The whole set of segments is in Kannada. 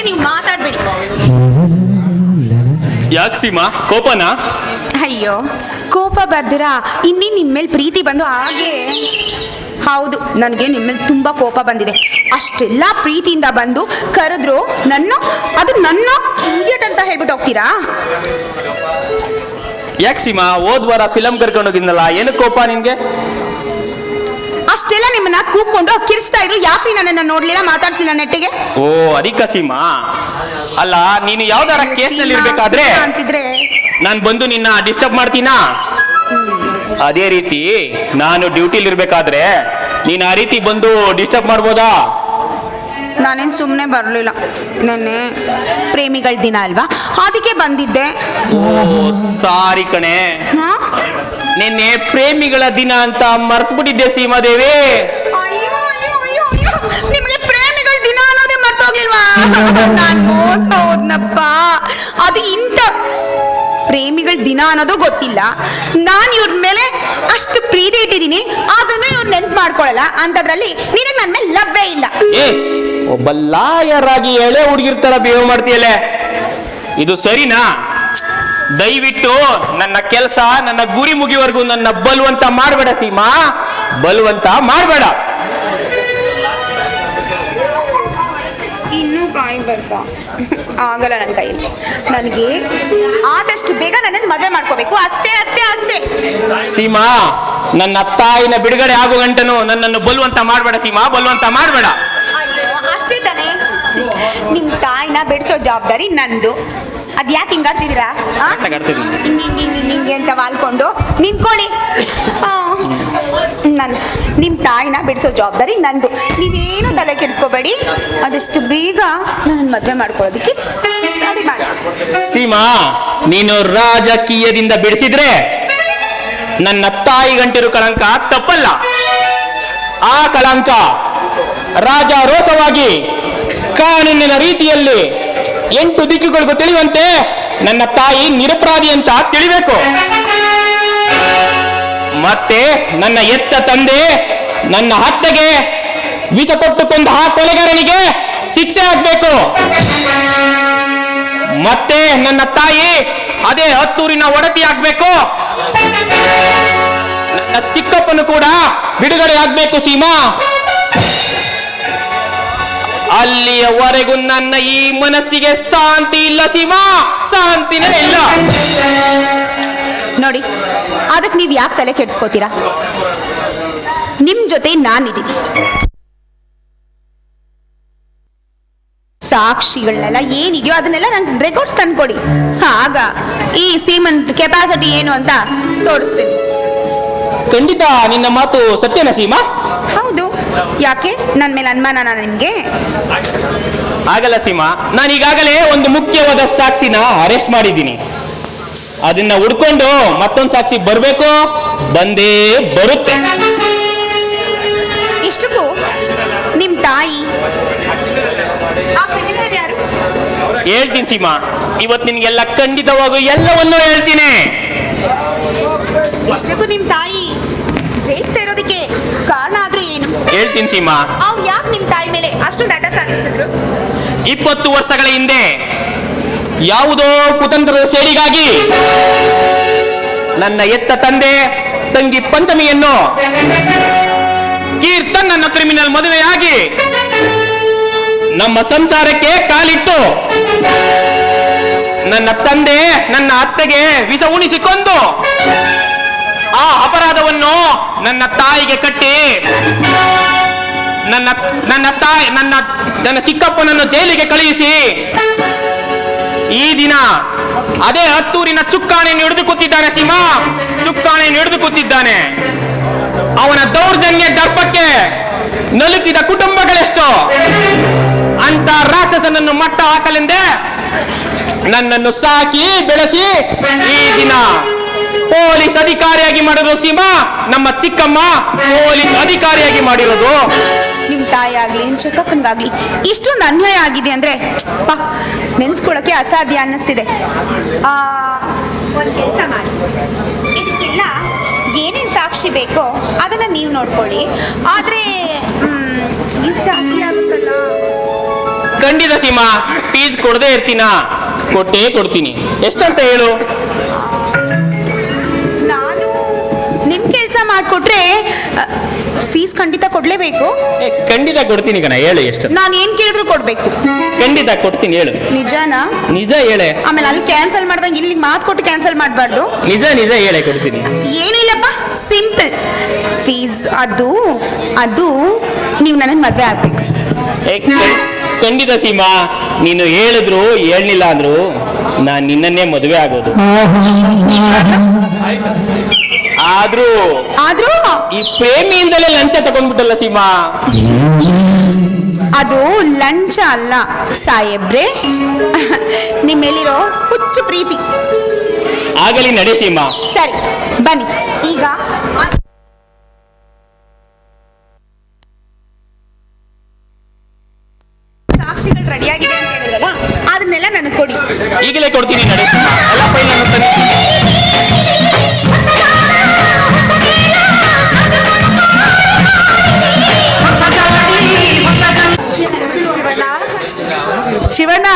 ಮುಂದೆ ನೀವು ಮಾತಾಡ್ಬೇಡಿ. ಯಾಕೆ ಸೀಮಾ? ಕೋಪನಾ? ಅಯ್ಯೋ ಕೋಪ ಬರ್ದಿರ? ಇನ್ನೇನು ನಿಮ್ಮ ಮೇಲೆ ಪ್ರೀತಿ ಬಂದು ಹಾಗೆ. ಹೌದು ನನಗೆ ನಿಮ್ಮ ಮೇಲೆ ತುಂಬ ಕೋಪ ಬಂದಿದೆ. ಅಷ್ಟೆಲ್ಲ ಪ್ರೀತಿಯಿಂದ ಬಂದು ಕರೆದ್ರು ನನ್ನ ಅದು ನನ್ನ ಇಂಡಿಯಟ್ ಅಂತ ಹೇಳ್ಬಿಟ್ಟು ಹೋಗ್ತೀರಾ? ಯಾಕೆ ಸೀಮಾ? ಹೋದ್ವಾರ ಫಿಲಮ್ ಕರ್ಕೊಂಡು ಹೋಗಿದ್ನಲ್ಲ ಏನು ಕೋಪ ನಿನ್ಗೆ? ಅಷ್ಟೆಲ್ಲ ನಿಮ್ಮನ್ನ ಕೂಕೊಂಡು ಕಿರಿಸ್ತಾ ಇದ್ರು. ಯಾಕೆ ನನ್ನನ್ನು ನೋಡ್ಲಿಲ್ಲ? ಮಾತಾಡ್ಸಿಲ್ಲ ನೆಟ್ಟಿಗೆ? ಓ ಅದಕ್ಕ ಸೀಮಾ. ಅಲ್ಲ ನೀನು ಯಾವ್ದಾರ ಕೇಸ್ನಲ್ಲಿ ಇರ್ಬೇಕಾದ್ರೆ ಅಂತಿದ್ರೆ. ನಾನು ಬಂದು ನಿನ್ನ ಡಿಸ್ಟರ್ಬ್ ಮಾಡ್ತೀನಾ? ಅದೇ ರೀತಿ ನಾನು ಡ್ಯೂಟಿಲಿ ಇರ್ಬೇಕಾದ್ರೆ ನೀನು ಆ ರೀತಿ ಬಂದು ಡಿಸ್ಟರ್ಬ್ ಮಾಡ್ಬೋದಾ? ನಾನೇನು ಸುಮ್ಮನೆ ಬರಲಿಲ್ಲ. ನೆನ್ನೆ ಪ್ರೇಮಿಗಳ ದಿನ ಅಲ್ವಾ? ಅದಕ್ಕೆ ಬಂದಿದ್ದೆ. ಓ ಸಾರಿ ಕಣೆ. ಹಾ? ನಿನ್ನೆ ಪ್ರೇಮಿಗಳ ದಿನ ಅಂತ ಸೀಮಾದೇವಿ. ಅಯ್ಯೋ ಅಯ್ಯೋ ಅಯ್ಯೋ ನಿಮಗೆ ಪ್ರೇಮಿಗಳ ದಿನ ಅನ್ನೋದೇ ಮರ್ತೋಗಿಲ್ವಾ? ನಾನ್ ಮೋಸ ಹೋದ್ನಪ್ಪ. ಅದು ಇಂತ ಪ್ರೇಮಿಗಳ ದಿನ ಅನ್ನೋದು ಗೊತ್ತಿಲ್ಲ. ನಾನು ಇವ್ರ ಮೇಲೆ ಅಷ್ಟು ಪ್ರೀತಿ ಇಟ್ಟಿದ್ದೀನಿ ಅದನ್ನು ಇವ್ರು ನೆನ್ಪು ಮಾಡ್ಕೊಳ್ಳಲ್ಲ ಅಂತದ್ರಲ್ಲಿ ನಿನಗೆ ನನ್ನ ಮೇಲೆ ಲವ್ವೇ ಇಲ್ಲ. ಏ ಒಬ್ಬ ಲಾಯರ್ ಆಗಿ ಎಳೆ ಹುಡುಗಿರ್ತಾರ ಬಿಹೇವ್ ಮಾಡ್ತೀಯಲ್ಲೇ? ಇದು ಸರಿನಾ? ದಯವಿಟ್ಟು ನನ್ನ ಕೆಲಸ ನನ್ನ ಗುರಿ ಮುಗಿವರೆಗೂ ನನ್ನ ಬಲವಂತ ಮಾಡಬೇಡ ಸೀಮಾ. ಬಲವಂತ ಮಾಡಬೇಡ. ಇನ್ನೂ ಬರ್ತ. ಆಗಲ್ಲ ನನ್ನ ಕೈಯಲ್ಲಿ. ನನಗೆ ಆದಷ್ಟು ಬೇಗ ನನ್ನನ್ನು ಮದುವೆ ಮಾಡ್ಕೋಬೇಕು. ಅಷ್ಟೇ ಅಷ್ಟೇ ಅಷ್ಟೇ. ಸೀಮಾ ನನ್ನ ತಾಯಿನ ಬಿಡುಗಡೆ ಆಗೋ ಗಂಟನು ನನ್ನನ್ನು ಬಲವಂತ ಮಾಡಬೇಡ ಸೀಮಾ. ಬಲವಂತ ಮಾಡಬೇಡ. ಅಷ್ಟೇ ತಾನೇ. ನಿಮ್ಮ ತಾಯಿನ ಬಿಡಿಸೋ ಜವಾಬ್ದಾರಿ ನಂದು. ಅದ್ ಯಾಕೆ ಹಿಂಗಾಡ್ತಿದ್ದೀರಾ. ಹಿಂಗ್ ಹಿಂಗ್ ಹಿಂಗ್ ಅಂತ ವಾಲ್ಕೊಂಡು ನಿಂತ್ಕೊಳ್ಳಿ. ನನ್ ನಿಮ್ ತಾಯಿನ ಬಿಡಿಸೋ ಜವಾಬ್ದಾರಿ ನಂದು. ನೀವೇನು ತಲೆ ಕೆಡಿಸ್ಕೋಬೇಡಿ. ಅದಷ್ಟು ಬೇಗ ನನ್ನ ಮದುವೆ ಮಾಡ್ಕೊಳ್ಳೋದಕ್ಕೆ ರೆಡಿ ಮಾಡಿ. ಸೀಮಾ ನೀನು ರಾಜಕೀಯದಿಂದ ಬಿಡಿಸಿದ್ರೆ ನನ್ನ ತಾಯಿ ಗಂಟಿರು ಕಳಂಕ ತಪ್ಪಲ್ಲ. ಆ ಕಳಂಕ ರಾಜಾರೋಸವಾಗಿ ಕಾನೂನಿನ ರೀತಿಯಲ್ಲಿ ಎಂಟು ದಿಕ್ಕುಗಳಿಗೂ ತಿಳಿಯುವಂತೆ ನನ್ನ ತಾಯಿ ನಿರಪರಾಧಿ ಅಂತ ತಿಳಿಬೇಕು. ಮತ್ತೆ ನನ್ನ ಎತ್ತ ತಂದೆ ನನ್ನ ಹತ್ತೆಗೆ ವಿಷ ಕೊಟ್ಟು ಕೊಂದ ಆ ಕೊಲೆಗಾರನಿಗೆ ಶಿಕ್ಷೆ ಆಗ್ಬೇಕು. ಮತ್ತೆ ನನ್ನ ತಾಯಿ ಅದೇ ಹತ್ತೂರಿನ ಒಡತಿ ಆಗ್ಬೇಕು. ನನ್ನ ಚಿಕ್ಕಪ್ಪನು ಕೂಡ ಬಿಡುಗಡೆ ಆಗ್ಬೇಕು ಸೀಮಾ. ಅಲ್ಲಿಯವರೆಗೂ ನನ್ನ ಈ ಮನಸ್ಸಿಗೆ ಶಾಂತಿ ಇಲ್ಲ ಸೀಮಾ. ಶಾಂತಿನೇ ಇಲ್ಲ. ನೋಡಿ ಅದಕ್ಕೆ ನೀವು ಯಾಕೆ ತಲೆ ಕೆಡ್ಸ್ಕೋತೀರಾ? ನಿಮ್ ಜೊತೆ ನಾನಿದ್ದೀನಿ. ಸಾಕ್ಷಿಗಳನ್ನೆಲ್ಲ ಏನಿದೆಯೋ ಅದನ್ನೆಲ್ಲ ನಂಗೆ ರೆಕಾರ್ಡ್ಸ್ ತಂದ್ಕೊಡಿ. ಆಗ ಈ ಸೀಮನ್ ಕೆಪಾಸಿಟಿ ಏನು ಅಂತ ತೋರಿಸ್ತೀನಿ. ಖಂಡಿತ ನಿನ್ನ ಮಾತು ಸತ್ಯನ ಸೀಮಾ? ಹೌದು. ಯಾಕೆ? ನನ್ನ ಮೇಲೆ ಅನುಮಾನ ನಿಮಗೆ? ಆಗಲ್ಲ ಸೀಮಾ ನಾನು ಈಗಾಗಲೇ ಒಂದು ಮುಖ್ಯವಾದ ಸಾಕ್ಷಿನ ಅರೆಸ್ಟ್ ಮಾಡಿದ್ದೀನಿ. ಅದನ್ನ ಹುಡ್ಕೊಂಡು ಮತ್ತೊಂದು ಸಾಕ್ಷಿ ಬರಬೇಕು? ಬಂದೇ ಬರುತ್ತೆ. ಇಷ್ಟಕ್ಕೂ ನಿಮ್ಮ ತಾಯಿ? ಹೇಳ್ತೀನಿ ಸೀಮಾ ಇವತ್ತು ನಿನ್ಗೆಲ್ಲ ಖಂಡಿತವಾಗೂ ಎಲ್ಲವನ್ನೂ ಹೇಳ್ತೀನಿ. ಇಷ್ಟಕ್ಕೂ ನಿಮ್ಮ ತಾಯಿ ಹೇಳ್ತೀನಿ ಸೀಮಾ. ಅವ್ರು ಯಾಕೆ ನಿಮ್ಮ ತಾಯಿ ಮೇಲೆ ಅಷ್ಟು ಡಾಟ ಸಾಧಿಸಿದ್ರು? ಇಪ್ಪತ್ತು ವರ್ಷಗಳ ಹಿಂದೆ ಯಾವುದೋ ಕುತಂತ್ರದ ಸೇಡಿಗಾಗಿ ನನ್ನ ಎತ್ತ ತಂದೆ ತಂಗಿ ಪಂಚಮಿಯನ್ನು ಕೀರ್ತನ್ ನನ್ನ ಕ್ರಿಮಿನಲ್ ಮದುವೆಯಾಗಿ ನಮ್ಮ ಸಂಸಾರಕ್ಕೆ ಕಾಲಿಟ್ಟು ನನ್ನ ತಂದೆ ನನ್ನ ಅತ್ತೆಗೆ ವಿಷ ಉಣಿಸಿಕೊಂಡು ಆ ಅಪರಾಧವನ್ನು ನನ್ನ ತಾಯಿಗೆ ಕಟ್ಟಿ, ನನ್ನ ನನ್ನ ತಾಯಿ, ನನ್ನ ನನ್ನ ಚಿಕ್ಕಪ್ಪನನ್ನು ಜೈಲಿಗೆ ಕಳುಹಿಸಿ, ಈ ದಿನ ಅದೇ ಹತ್ತೂರಿನ ಚುಕ್ಕಾಣಿಯನ್ನು ಹಿಡಿದು ಕೂತಿದ್ದಾನೆ ಸಿಂಹ ಚುಕ್ಕಾಣಿಯನ್ನು ಹಿಡಿದು ಕೂತಿದ್ದಾನೆ. ಅವನ ದೌರ್ಜನ್ಯ ದರ್ಪಕ್ಕೆ ನಲುಕಿದ ಕುಟುಂಬಗಳೆಷ್ಟು? ಅಂತ ರಾಕ್ಷಸನನ್ನು ಮಟ್ಟ ಹಾಕಲೆಂದೇ ನನ್ನನ್ನು ಸಾಕಿ ಬೆಳೆಸಿ ಈ ದಿನ ಪೊಲೀಸ್ ಅಧಿಕಾರಿಯಾಗಿ ಮಾಡಿರೋ ಸೀಮಾ ನಮ್ಮ ಚಿಕ್ಕಮ್ಮ ಪೊಲೀಸ್ ಅಧಿಕಾರಿಯಾಗಿ ಮಾಡಿರೋದು. ನಿಮ್ಮ ತಾಯಿ ಆಗ್ಲಿ ನಿಮ್ ಚಿಕ್ಕಪ್ಪನಿಗಾಗ್ಲಿ ಇಷ್ಟೊಂದು ಅನ್ಯಾಯ ಆಗಿದೆ ಅಂದ್ರೆ ಪಾ ನೆನ್ಸ್ಕೊಳಕ್ಕೆ ಅಸಾಧ್ಯ ಅನ್ನಿಸ್ತಿದೆ. ಆ ಒಂದು ಕೆಲಸ ಮಾಡಿ. ಇದಕ್ಕೆಲ್ಲ ಏನೇನು ಸಾಕ್ಷಿ ಬೇಕೋ ಅದನ್ನ ನೀವು ನೋಡ್ಕೊಳ್ಳಿ. ಆದರೆ ಇದು ಜಾಸ್ತಿ ಆಗುತ್ತಲ್ಲ? ಖಂಡಿತ ಸೀಮಾ ಫೀಸ್ ಕೊಡದೇ ಇರ್ತೀನಾ? ಕೊಟ್ಟೇ ಕೊಡ್ತೀನಿ. ಎಷ್ಟಂತ ಹೇಳು? ಮಾಡಿಕೊಟ್ರೆ ಫೀಸ್ ಖಂಡಿತ ಕೊಡ್ಲೇಬೇಕು. ಏ, ಖಂಡಿತ ಕೊಡ್ತೀನಿ ಕಣ ಹೇಳು ಎಷ್ಟು. ನಾನು ಏನ್ ಕೇಳಿದ್ರು ಕೊಡ್ಬೇಕು. ಖಂಡಿತ ಕೊಡ್ತೀನಿ ಹೇಳು. ನಿಜನಾ? ನಿಜ ಹೇಳೆ. ಆಮೇಲೆ ಅಲ್ಲಿ ಕ್ಯಾನ್ಸಲ್ ಮಾಡ್ದಂಗೆ ಇಲ್ಲಿ ಮಾತು ಕೊಟ್ಟು ಕ್ಯಾನ್ಸಲ್ ಮಾಡಬಾರ್ದು. ನಿಜ ನಿಜ ಹೇಳೆ ಕೊಡ್ತೀನಿ. ಏನಿಲ್ಲಪ್ಪ ಸಿಂಪಲ್ ಫೀಸ್ ಅದು ಅದು ನೀವು ನನಗೆ ಮದುವೆ ಆಗ್ಬೇಕು. ಏ, ಖ- ಖಂಡಿತ ಸೀಮಾ ನೀನು ಹೇಳಿದ್ರು ಹೇಳಲಿಲ್ಲ ಅಂದ್ರು ನಾನು ನಿನ್ನನ್ನೇ ಮದುವೆ ಆಗೋದು. ಆದ್ರೂ ಆದ್ರೂ? ಈ ಪ್ರೇಮಿಯಿಂದಲೇ ಲಂಚ ತಗೊಂಡ್ಬಿಟ್ಟಲ್ಲ ಸೀಮಾ. ಅದು ಲಂಚ ಅಲ್ಲ ಸಾಯೇಬ್ರೆ ನಿಮ್ಮೆಲ್ಲಿರೋ ಹುಚ್ಚು ಪ್ರೀತಿ. ಆಗಲಿ ನಡೆ ಸೀಮಾ. ಸರಿ ಬನ್ನಿ. ಈಗ ಸಾಕ್ಷಿಗಳು ರೆಡಿಯಾಗಿದೆ ಅಂತ ಹೇಳಿದಲ್ಲ ಅದನ್ನೆಲ್ಲ ನನಗೆ ಕೊಡಿ. ಈಗಲೇ ಕೊಡ್ತೀನಿ ನಡೆ ಎಲ್ಲ ಫೈಲ್ ನಾನು ಶಿವಣ್ಣ.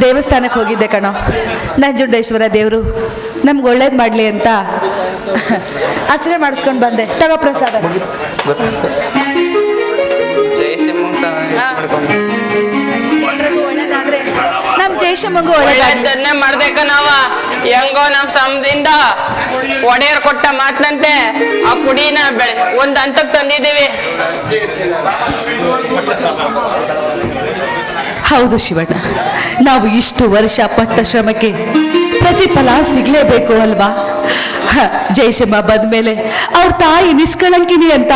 ದೇವಸ್ಥಾನಕ್ಕೆ ಹೋಗಿದ್ದೆ ಕಣೋ. ನಂಜುಂಡೇಶ್ವರ ದೇವರು. ನಮ್ಗೆ ಒಳ್ಳೇದು ಮಾಡಲಿ ಅಂತ. ಆಚರಣೆ ಮಾಡಿಸ್ಕೊಂಡು ಬಂದೆ. ತಗೋ ಪ್ರಸಾದ ನಮ್ಮ ಮಗು ಒಳ್ಳೆ ಒಳ್ಳೆದನ್ನೇ ಮಾಡ್ಬೇಕ ನಾವ. ಹೆಂಗೋ ನಮ್ ಸಮದಿಂದ ಒಡೆಯರ್ ಕೊಟ್ಟ ಮಾತಂತೆ ಆ ಕುಡಿನ ಬೆಳೆ ಒಂದ್ ಹಂತಕ್ ತಂದಿದೀವಿ ಹೌದು ಶಿವಣ್ಣ ನಾವು ಇಷ್ಟು ವರ್ಷ ಪಟ್ಟ ಶ್ರಮಕ್ಕೆ ಪ್ರತಿಫಲ ಸಿಗ್ಲೇಬೇಕು ಅಲ್ವಾ? ಜಯಶಮ್ಮ ಬಂದ್ಮೇಲೆ ಅವ್ರ ತಾಯಿ ನಿಷ್ಕಳಂಕಿನಿ ಅಂತ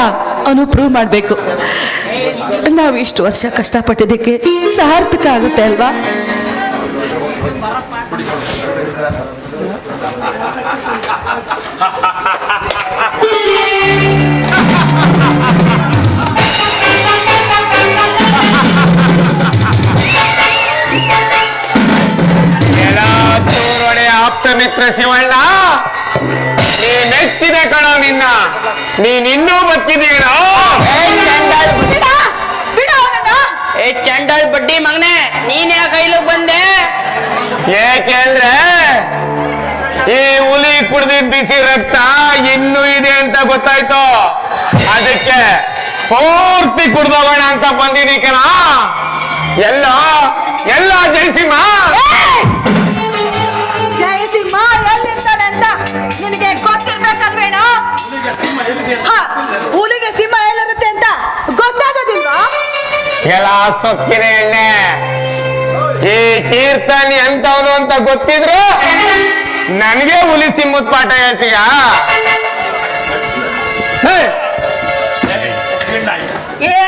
ಅವನು ಪ್ರೂವ್ ಮಾಡಬೇಕು. ನಾವು ಇಷ್ಟು ವರ್ಷ ಕಷ್ಟಪಟ್ಟಿದ್ದಕ್ಕೆ ಸಾರ್ಥಕ ಆಗುತ್ತೆ ಅಲ್ವಾ? ಮಿತ್ರ ಶಿವಣ್ಣ ನೀ ಮೆಚ್ಚಿದೆ ಕಣೋ ನಿನ್ನ. ನೀನಿನ್ನೂ ಬದುಕಿದೀನೋ ಏ ಚಂಡಾಳ್ ಬಡ್ಡಿ ಮಗನೆ ನೀನ್ ಯಾ ಕೈಲು ಬಂದೆ? ಏಕೆಂದ್ರೆ ಈ ಹುಲಿ ಕುಡ್ದಿದ್ ಬಿಸಿ ರಕ್ತ ಇನ್ನೂ ಇದೆ ಅಂತ ಗೊತ್ತಾಯ್ತು. ಅದಕ್ಕೆ ಪೂರ್ತಿ ಕುಡ್ದೋಗೋಣ ಅಂತ ಬಂದಿನಿ ಕಣ. ಎಲ್ಲ ಎಲ್ಲ ಜಯಸಿಂಹ ಜಯಸಿಂಹ ಎಲ್ಲಿರ್ತಾನೆ ಅಂತ? ನಿನಗೆ ಗೊತ್ತಿರ್ಬೇಕಲ್ವೇಣ ಹುಲಿಗೆ ಸಿಂಹ ಎಲ್ಲಿರುತ್ತೆ ಅಂತ ಗೊತ್ತಾಗೋದಿಲ್ವಾ? ಎಲ್ಲ ಸೊಕ್ಕಿನ ಎಣ್ಣೆ. ಈ ಕೀರ್ತನಿ ಎಂತವನು ಅಂತ ಗೊತ್ತಿದ್ರು ನನಗೆ ಹುಲಿ ಸಿಂಹದ ಪಾಠ ಹೇಳ್ತೀಯ? ಹೇ, ಏ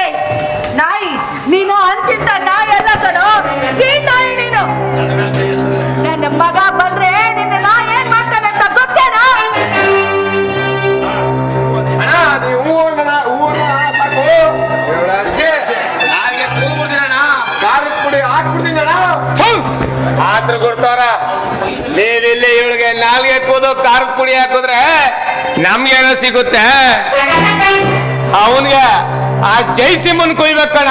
ಕೊಡ್ತಾರ ನೀವಿಲ್ಲಿ ಇವಳಿಗೆ ನಾಲ್ಗೆ ಕೂದು ಖಾರದ ಪುಡಿ ಹಾಕಿದ್ರೆ ನಮ್ಗೇನೋ ಸಿಗುತ್ತೆ? ಅವನ್ಗೆ ಆ ಜೈಸಿಮ್ಮನ್ ಕೊಯ್ಬೇಕು ಕಣ?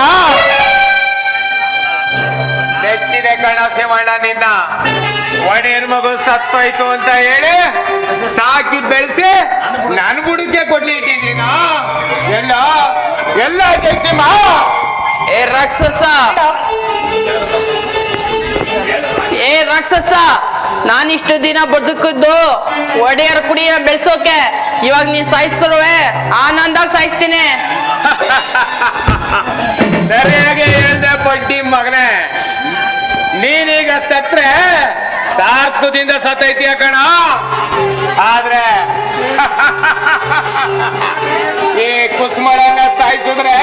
ಬೆಚ್ಚಿದೆ ಕಣ ಶಿವಣ್ಣ ನಿನ್ನ. ಒಡೆಯರ್ ಮಗು ಸತ್ತೋಯ್ತು ಅಂತ ಹೇಳಿ ಸಾಕಿ ಬೆಳೆಸಿ ನನ್ ಬುಡಕ್ಕೆ ಕೊಡ್ಲಿ ಇಟ್ಟಿದ್ದೀನ ಎಲ್ಲ ಎಲ್ಲ ಜೈಸಿಮ್ಮ ಏ ರಾಕ್ಷಸ. ಏ ರಾಕ್ಷಸ ನಾನಿಷ್ಟು ದಿನ ಬದುಕಿದ್ದು ಒಡೆಯರ್ ಕುಡಿಯ ಬೆಳ್ಸೋಕೆ. ಇವಾಗ ನೀನ್ ಸಾಯಿಸ್ತಿರುವೆ, ಆನಂದಾಗ ಸಾಯಿಸ್ತೀನಿ. ಸರಿಯಾಗಿ ಹೇಳ್ದೆ ಬಡ್ಡಿ ಮಗನೇ. ನೀನೀಗ ಸತ್ರೆ ಸಾರ್ಥದಿಂದ ಸತ್ತೈತಿ ಕಣ? ಆದ್ರೆ ಈ ಕುಸುಮಳನ್ನ ಸಾಯಿಸಿದ್ರೆ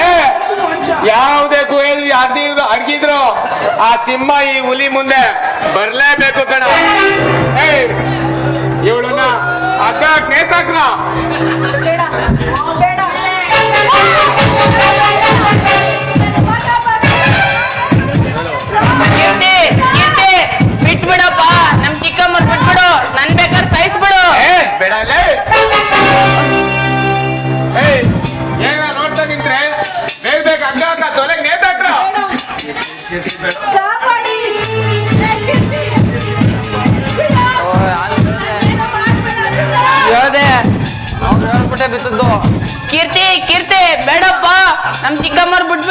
ಯಾವುದೇ ಗುಹೆಯಲ್ಲಿ ಅರ್ದಿದ್ರು ಅಡ್ಗಿದ್ರು, ಆ ಸಿಂಹ ಈ ಹುಲಿ ಮುಂದೆ ಬರ್ಲೇಬೇಕು ಕಣ. ಇವಳನ್ನ ಅಕ್ಕ ನೇತಾಕ್ನ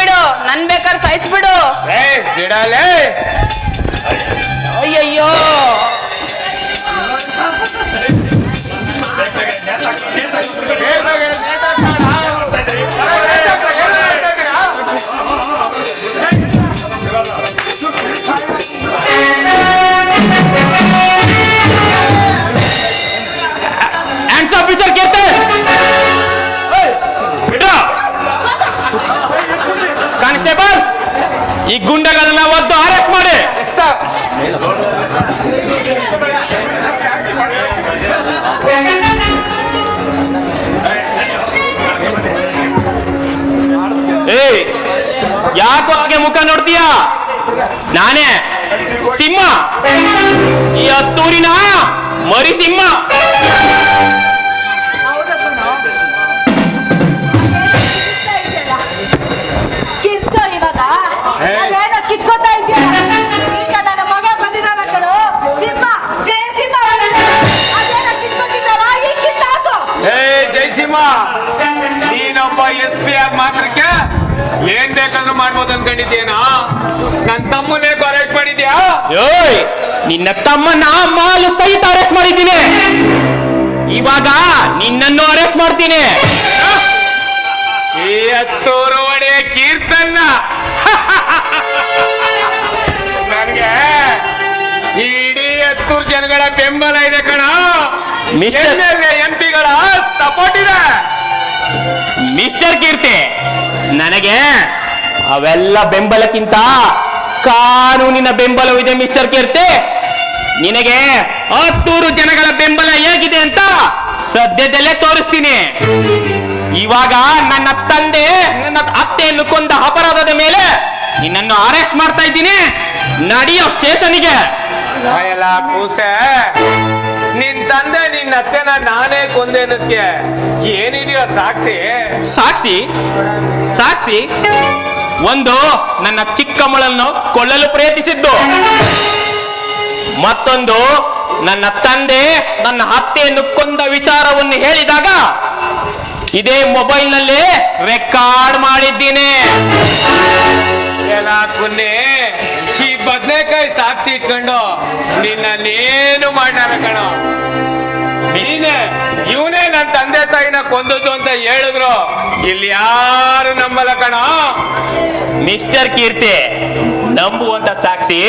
ಬಿಟ್ಬಿಡು ನನ್ ಬೇಕಾದ್ರೆ ಸಾಯಿಸ್ಬಿಡು ಬಿಡು ಬಿಡಲೇ ಅಯ್ಯಯ್ಯೋ ಈ ಗುಂಡಗಳನ್ನ ಒದ್ದು ಅರೆಸ್ಟ್ ಮಾಡಿ. ಏಯ್ ಯಾಕೋ ಹಾಗೆ ಮುಖ ನೋಡ್ತೀಯಾ? ನಾನೇ ಸಿಂಹ. ಈ ಹತ್ತೂರಿನ ಮರಿ ಸಿಂಹ ಬೇಕಾದ್ರೂ ಮಾಡ್ಬೋದು ಅನ್ಕೊಂಡಿದ್ದೇನಾ ನನ್ನ ತಮ್ಮನೇ ಅರೆಸ್ಟ್ ಮಾಡಿದ್ಯಾ? ಏಯ್ ನಿನ್ನ ನಾ ಮಾಲು ಸಹಿತ ಅರೆಸ್ಟ್ ಮಾಡಿದ್ದೀನಿ. ಇವಾಗ ನಿನ್ನನ್ನು ಅರೆಸ್ಟ್ ಮಾಡ್ತೀನಿ. ಈ ಹತ್ತೂರು ಒಡೆಯ ಕೀರ್ತನ್ನ. ನನಗೆ ಇಡೀ ಹತ್ತೂರು ಜನಗಳ ಬೆಂಬಲ ಇದೆ ಕಣ. ಮಿಸ್ಟರ್- ಎಂ ಪಿಗಳ ಸಪೋರ್ಟ್ ಇದೆ. ಮಿಸ್ಟರ್ ಕೀರ್ತಿ ನನಗೆ ಅವೆಲ್ಲ ಬೆಂಬಲಕ್ಕಿಂತ ಕಾನೂನಿನ ಬೆಂಬಲವಿದೆ ಮಿಸ್ಟರ್ ಕೀರ್ತಿ. ನಿನಗೆ ಹತ್ತೂರು ಜನಗಳ ಬೆಂಬಲ ಹೇಗಿದೆ ಅಂತ ಸದ್ಯದಲ್ಲೇ ತೋರಿಸ್ತೀನಿ. ಇವಾಗ ನನ್ನ ತಂದೆ ನನ್ನ ಅತ್ತೆಯನ್ನು ಕೊಂದ ಅಪರಾಧದ ಮೇಲೆ ನಿನ್ನನ್ನು ಅರೆಸ್ಟ್ ಮಾಡ್ತಾ ಇದ್ದೀನಿ. ನಡೆಯೋ ಸ್ಟೇಷನ್ಗೆ ಕೂಸೆ. ನಿನ್ ತಂದೆ ನಿನ್ನ ಅತ್ತೆನ ನಾನೇ ಕೊಂದೇನಕ್ಕೆ ಏನಿದೆಯೋ ಸಾಕ್ಷಿ ಸಾಕ್ಷಿ ಸಾಕ್ಷಿ ಒಂದು ನನ್ನ ಚಿಕ್ಕಮ್ಮಳನ್ನು ಕೊಳ್ಳಲು ಪ್ರಯತ್ನಿಸಿದ್ದು. ಮತ್ತೊಂದು ನನ್ನ ತಂದೆ ನನ್ನ ಅತ್ತೆಯನ್ನು ಕೊಂದ ವಿಚಾರವನ್ನು ಹೇಳಿದಾಗ ಇದೇ ಮೊಬೈಲ್ನಲ್ಲಿ ರೆಕಾರ್ಡ್ ಮಾಡಿದ್ದೀನಿ. ಈ ಬದನೆಕಾಯಿ ಸಾಕ್ಷಿ ಇಟ್ಕೊಂಡು ನಿನ್ನೇನು ಮಾಡ್ಯಾರ ಕಣ? ನೀನೆ ಇವನೇ ನನ್ನ ತಂದೆ ತಾಯಿನ ಕೊಂದದ್ದು ಅಂತ ಹೇಳಿದ್ರು. ಇಲ್ಲಿ ಯಾರು ನಂಬಲ್ಲ ಕಣ? ಮಿಸ್ಟರ್ ಕೀರ್ತಿ ನಂಬುವಂತ ಸಾಕ್ಷಿ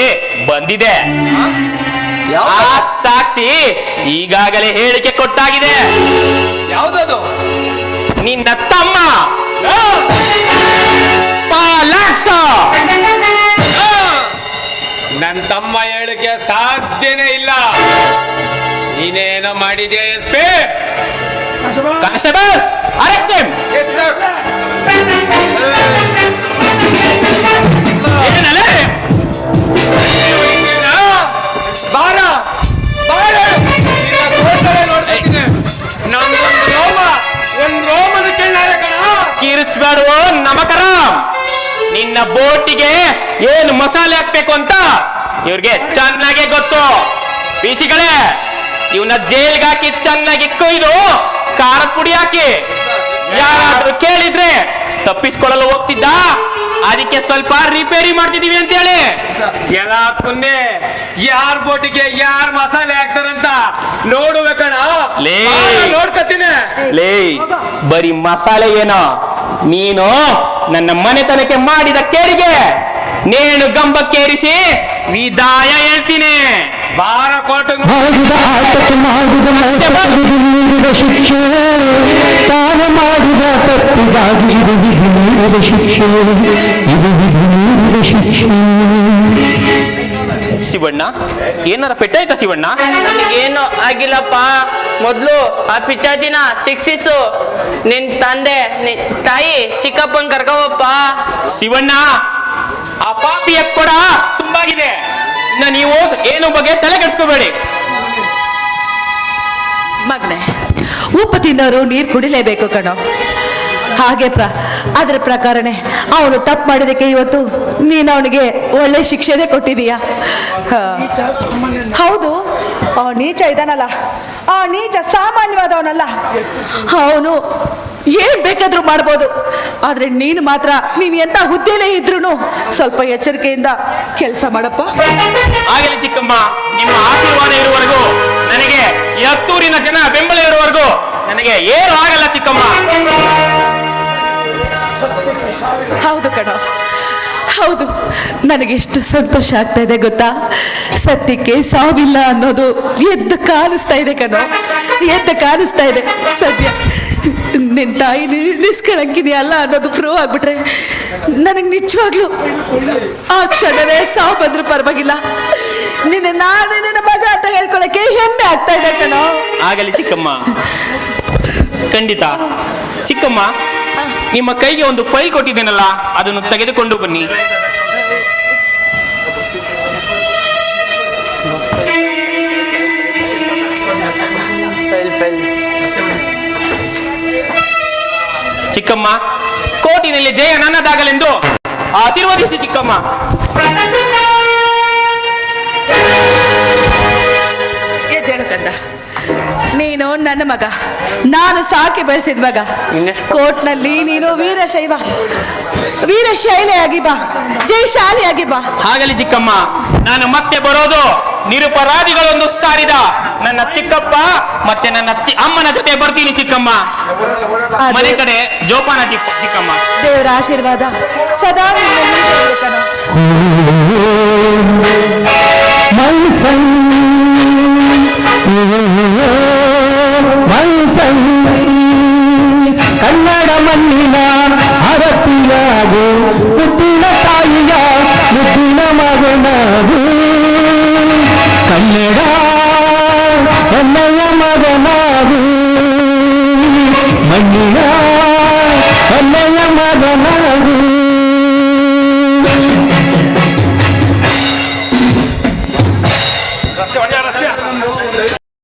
ಬಂದಿದೆ. ಆ ಸಾಕ್ಷಿ ಈಗಾಗಲೇ ಹೇಳಿಕೆ ಕೊಟ್ಟಾಗಿದೆ. ಯಾವ್ದದು? ನಿನ್ನ ತಮ್ಮ. ನನ್ನ ತಮ್ಮ ಹೇಳಿಕೆ ಸಾಧ್ಯನೇ ಇಲ್ಲ. ನೀನೇನೋ ಮಾಡಿದ್ಯಾ S P? Constable arrest him ಏನಲೆ ಬಾರ ಬಾರ. ನಿನ್ನ ಕೋಟಲೆ ನೋಡ್ತಿದ್ದೀನಿ. ನಮ್ಗೊಂದು ರೋಮ ಒಂದ್ ರೋಮದ ಕೇಳಾರ ಕಣ. ಕಿರಿಚ್ಬೇಡುವ ನಮಕರ ನಿನ್ನ ಬೋಟಿಗೆ ಏನು ಮಸಾಲೆ ಹಾಕ್ಬೇಕು ಅಂತ? ಇವ್ರಿಗೆ ಚೆನ್ನಾಗೆ ಗೊತ್ತು. ಪೀಸಿಗಳೇ ಇವನ್ನ ಜೈಲ್ಗೆ ಹಾಕಿ ಚೆನ್ನಾಗಿ ಕೊಯ್ದು ಖಾರದ ಪುಡಿ ಹಾಕಿ ಯಾರಾದ್ರೂ ಕೇಳಿದ್ರೆ ತಪ್ಪಿಸ್ಕೊಳ್ಳಲು ಹೋಗ್ತಿದ್ದ? ಅದಕ್ಕೆ ಸ್ವಲ್ಪ ರಿಪೇರಿ ಮಾಡ್ತಿದೀವಿ ಅಂತ ಹೇಳಿ ಎಲ್ಲ ಕುನ್ನೆ ಯಾರ್ ಬೋಟಿಗೆ ಯಾರ್ ಮಸಾಲೆ ಹಾಕ್ತಾರಂತ ನೋಡ್ಬೇಕಣ ಲೇ. ನೋಡ್ಕತ್ತೀನಿ ಲೇ ಬರೀ ಮಸಾಲೆ ಏನೋ? ನೀನು ನನ್ನ ಮನೆತನಕ್ಕೆ ಮಾಡಿದ ಕೇರಿಗೆ ನೇಣು ಗಂಬಕ್ಕೇರಿಸಿ ವಿದಾಯ ಹೇಳ್ತೀನಿ. ಬಾರ ಕೋಟ ಮಾಡಿದ ಆಟಕ್ಕೆ ಮಾಡಿದ ಮೋಸಗಳಿಗೆ ನೀಡಿದ ಶಿಕ್ಷೆ. ತಾನು ಮಾಡಿದ ತಪ್ಪಿಗಾಗಿ ಇದು ವಿಧಿ ನೀಡಿದ ಶಿಕ್ಷೆ. ಇದು ವಿಧಿ ನೀಡಿದ ಶಿಕ್ಷೆ. ಶಿವಣ್ಣ ಏನಾರ ಪೆಟ್ಟಾಯ್ತಾ ಶಿವಣ್ಣ? ನನಗೇನು ಆಗಿಲ್ಲಪ್ಪ. ಮೊದ್ಲು ಆ ಪಿಚಾಜಿನ ಶಿಕ್ಷಿಸು. ನಿನ್ ತಂದೆ ನಿನ್ ತಾಯಿ ಚಿಕ್ಕಪ್ಪನ್ ಕರ್ಕವಪ್ಪ ಶಿವಣ್ಣ ಆ ಪಾಪಿಯ ಕೊಡ ತುಂಬಾಗಿದೆ. ಇನ್ನ ನೀವು ಏನು ಬಗ್ಗೆ ತಲೆ ಕೆಡಿಸ್ಕೋಬೇಡಿ. ಮಗನೆ, ಉಪ್ಪು ತಿನ್ನೋರು ನೀರು ಕುಡಿಲೇಬೇಕು ಕಣೋ. ಹಾಗೆ ಪ್ರ, ಅದ್ರ ಪ್ರಕಾರನೇ ಅವನು ತಪ್ಪು ಮಾಡಿದಕ್ಕೆ ಇವತ್ತು ನೀನು ಅವನಿಗೆ ಒಳ್ಳೆ ಶಿಕ್ಷೆನೇ ಕೊಟ್ಟಿದೀಯಾ. ಹೌದು ನೀಚ ಇದಾನಲ್ಲ, ಆ ನೀಚ ಸಾಮಾನ್ಯವಾದವನಲ್ಲ. ಅವನು ಏನ್ ಬೇಕಾದರೂ ಮಾಡ್ಬೋದು. ಆದರೆ ನೀನು ಮಾತ್ರ ನೀನು ಎಂತ ಹುದ್ದೆಲೇ ಇದ್ರೂ ಸ್ವಲ್ಪ ಎಚ್ಚರಿಕೆಯಿಂದ ಕೆಲಸ ಮಾಡಪ್ಪ. ಆಗಲಿ ಚಿಕ್ಕಮ್ಮ ನಿಮ್ಮ ಆಶೀರ್ವಾದ ಇರುವವರೆಗೂ ನನಗೆ ಎತ್ತೂರಿನ ಹತ್ತೂರಿನ ಜನ ಬೆಂಬಲ ಇರುವವರೆಗೂ ನನಗೆ ಏನು ಆಗಲ್ಲ ಚಿಕ್ಕಮ್ಮ. ಹೌದು ಕಣ. ಹೌದು, ನನಗೆ ಎಷ್ಟು ಸಂತೋಷ ಆಗ್ತಾ ಇದೆ ಗೊತ್ತಾ? ಸತ್ಯಕ್ಕೆ ಸಾವಿಲ್ಲ ಅನ್ನೋದು ಎದ್ದು ಕಾಣಿಸ್ತಾ ಇದೆ ಕಣೋ. ಎದ್ದು ಕಾಣಿಸ್ತಾ ಇದೆ. ಸದ್ಯ ನಿನ್ನ ತಾಯಿ ನಿಸ್ಕಳಂಕಿನಿ ಅಲ್ಲ ಅನ್ನೋದು ಪ್ರೂವ್ ಆಗ್ಬಿಟ್ರೆ ನನಗೆ ನಿಜವಾಗ್ಲೂ ಆ ಕ್ಷಣವೇ ಸಾವು ಬಂದ್ರೂ ಪರವಾಗಿಲ್ಲ. ನಿನ್ನ ನಾನೇ ನಿನ್ನ ಮಗ ಅಂತ ಹೇಳ್ಕೊಳಕ್ಕೆ ಹೆಮ್ಮೆ ಆಗ್ತಾ ಇದೆ ಕಣೋ. ಆಗಲಿ ಚಿಕ್ಕಮ್ಮ. ಖಂಡಿತ. ಚಿಕ್ಕಮ್ಮ ನಿಮ್ಮ ಕೈಗೆ ಒಂದು ಫೈಲ್ ಕೊಟ್ಟಿದ್ದೇನಲ್ಲ ಅದನ್ನು ತೆಗೆದುಕೊಂಡು ಬನ್ನಿ. ಚಿಕ್ಕಮ್ಮ ಕೋಟಿನಲ್ಲಿ ಜಯ ನನ್ನದಾಗಲೆಂದು ಆಶೀರ್ವದಿಸಿ ಚಿಕ್ಕಮ್ಮ. ನನ್ನ ಮಗ. ನಾನು ಸಾಕಿ ಬೆಳೆಸಿದ ಮಗ. ಕೋರ್ಟ್ನಲ್ಲಿ ನೀನು ವೀರಶೈವ. ವೀರಶೈಲಿಯಾಗಿ ಬಾ. ಜೈಶಾಲಿಯಾಗಿ ಬಾ. ಹಾಗಲಿ ಚಿಕ್ಕಮ್ಮ ನಾನು ಮತ್ತೆ ಬರೋದು ನಿರುಪರಾಧಿಗಳೊಂದು ಸಾರಿದ ನನ್ನ ಚಿಕ್ಕಪ್ಪ ಮತ್ತೆ ನನ್ನ ಅಮ್ಮನ ಜೊತೆ ಬರ್ತೀನಿ ಚಿಕ್ಕಮ್ಮ. ಮನೆ ಕಡೆ ಜೋಪಾನ ಚಿಕ್ಕ ಚಿಕ್ಕಮ್ಮ. ದೇವರ ಆಶೀರ್ವಾದ. ಸದಾ ನಿನ್ನ